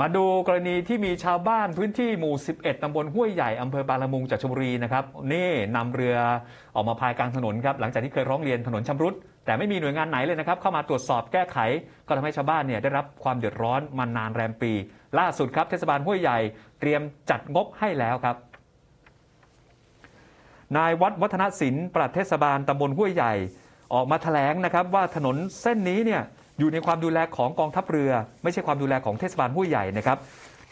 มาดูกรณีที่มีชาวบ้านพื้นที่หมู่ 11 ตำบลห้วยใหญ่อำเภอบางละมุงจังหวัดชลบุรีนะครับนี่นำเรือออกมาพายกลางถนนครับหลังจากที่เคยร้องเรียนถนนชำรุด แต่ไม่มีหน่วยงานไหนเลยนะครับ เข้ามาตรวจสอบแก้ไข ก็ทำให้ชาวบ้านเนี่ยได้รับความเดือดร้อนมานานแรมปี ล่าสุดครับเทศบาลห้วยใหญ่เตรียมจัดงบให้แล้วครับนายวัดวัฒนศิลป์ปลัดเทศบาลตำบลห้วยใหญ่ออกมาแถลงนะครับว่าถนนเส้นนี้เนี่ย อยู่ในความดูแลของกองทัพเรือ ไม่ใช่ความดูแลของเทศบาลห้วยใหญ่นะครับ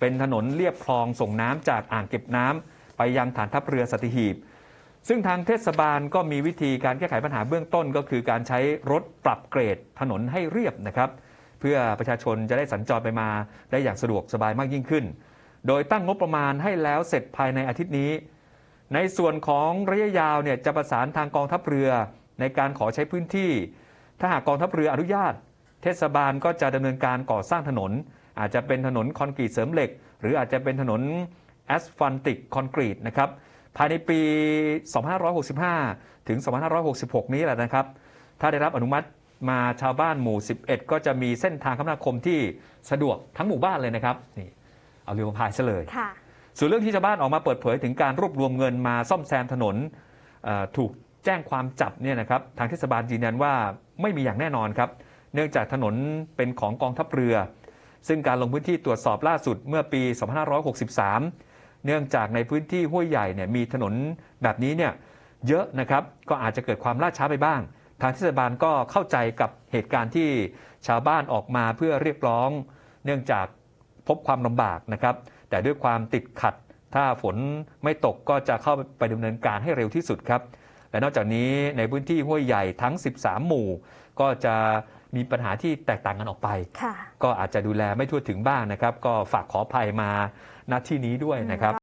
เป็นถนนเลียบคลองส่งน้ำจากอ่างเก็บน้ำไปยังฐานทัพเรือสัตหีบ ซึ่งทางเทศบาลก็มีวิธีการแก้ไขปัญหาเบื้องต้นก็คือการใช้รถปรับเกรดถนนให้เรียบนะครับ เพื่อประชาชนจะได้สัญจรไปมาได้อย่างสะดวกสบายมากยิ่งขึ้น โดยตั้งงบประมาณให้แล้วเสร็จภายในอาทิตย์นี้ ในส่วนของระยะยาวเนี่ยจะประสานทางกองทัพเรือในการขอใช้พื้นที่ ถ้าหากกองทัพเรืออนุญาต ทศบาลก็จะดำเนินการก่อสร้างถนน อาจจะเป็นถนนคอนกรีตเสริมเหล็ก หรืออาจจะเป็นถนนแอสฟัลติกคอนกรีตนะครับภายในปี 2565 ถึง 2566 นี้แหละนะครับ ถ้าได้รับอนุมัติมาชาวบ้านหมู่ 11 ก็จะมีเส้นทางคมนาคมที่สะดวกทั้งหมู่บ้านเลยนะครับนี่เอาเรือมาพายซะเลยค่ะส่วนเรื่องที่ชาวบ้านออกมาเปิดเผยถึงการรวบรวมเงินมาซ่อมแซมถนนเอ่อถูกแจ้งความจับเนี่ยนะครับทางเทศบาลยืนยันว่าไม่มีอย่างแน่นอนครับ เนื่องจากถนนเป็นของกองทัพเรือ ซึ่งการลงพื้นที่ตรวจสอบล่าสุดเมื่อปี 2563 เนื่องจากในพื้นที่ห้วยใหญ่เนี่ยมีถนนแบบนี้เนี่ยเยอะนะครับก็อาจจะเกิดความล่าช้าไปบ้าง ทางเทศบาลก็เข้าใจกับเหตุการณ์ที่ชาวบ้านออกมาเพื่อเรียกร้อง เนื่องจากพบความลำบากนะครับ แต่ด้วยความติดขัด ถ้าฝนไม่ตกก็จะเข้าไปดำเนินการให้เร็วที่สุดครับ และนอกจากนี้ในพื้นที่ห้วยใหญ่ทั้ง 13 หมู่ ก็จะ มีปัญหาที่แตกต่างกันออกไปค่ะก็อาจจะดูแลไม่ทั่วถึงบ้างนะครับ ก็ฝากขออภัยมาณที่นี้ด้วยนะครับ